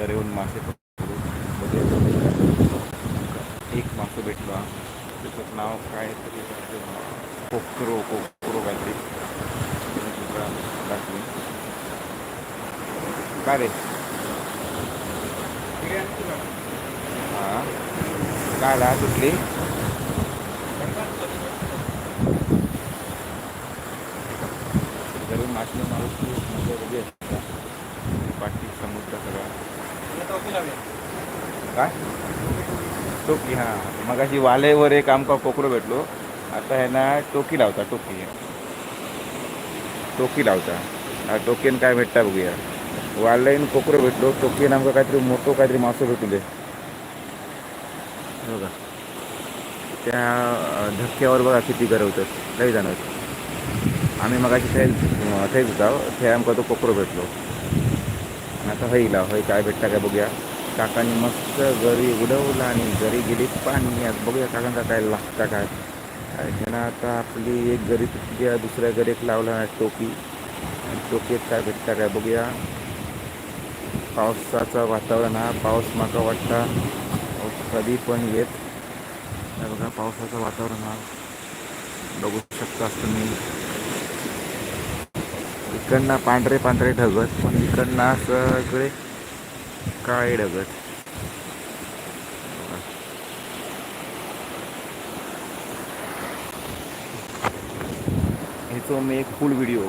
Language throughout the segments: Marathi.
गरेहून मासे पकडू. बघूया. एक मासं भेटला. त्याचं नाव काय तरी कोकरो कोकरो काहीतरी. मी तुला दाखवीन रे? हां. काय आला कुठली? घरून मासे माणूस म्हणजे कधी असतात बाकी समुद्र सगळा काय? टोकी हां मग वालेवर एक आमका कोकरो भेटलो. आता आहे ना टोकी लावता टोकी. टोकी लावता. टोकीन काय भेटता बघूया. वालेन कोकरो भेटलो टोकीन आमका काहीतरी मोठो काहीतरी मासो भेटले बघा. त्या धक्क्यावर बघा किती गरवतात लई जाणवत आम्ही मगाशी थैल थंयच होता. थंय आमका तो कोकरो भेटलो. आणि आता हई लाव हई काय भेटता काय बघूया. काकांनी मस्त गरी उडवलं आणि घरी गेली पाणी. आज बघूया काकांचा काय लागता काय. काय त्यानं आता आपली एक गरी तुटली दुसऱ्या गरीत लावला नाही टोपी. आणि टोपीत काय भेटता काय बघूया. पावसाचं वातावरण हा पाऊस माका वाटता. पाऊस कधी पण येत. बघा पावसाचं वातावरण हा बघू शकता तुम्ही. इकडनं पांढरे पांढरे ढगत पण इकडनं सगळे काळे डगत ह्याचं मी एक फुल व्हिडिओ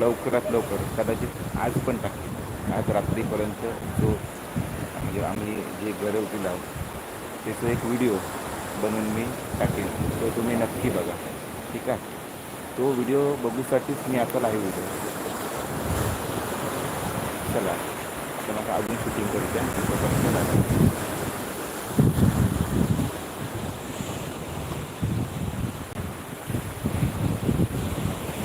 लवकरात लवकर कदाचित आज पण टाकेन. आज रात्रीपर्यंत जो म्हणजे आम्ही जे गरवती लाव त्याचा एक व्हिडिओ बनवून मी टाकेन. तो तुम्ही नक्की बघा. ठीक आहे? तो व्हिडिओ बघूसाठीच मी आता लाईव्ह व्हिडिओ चला. তোমাকে আগুন শুটিং করেছেন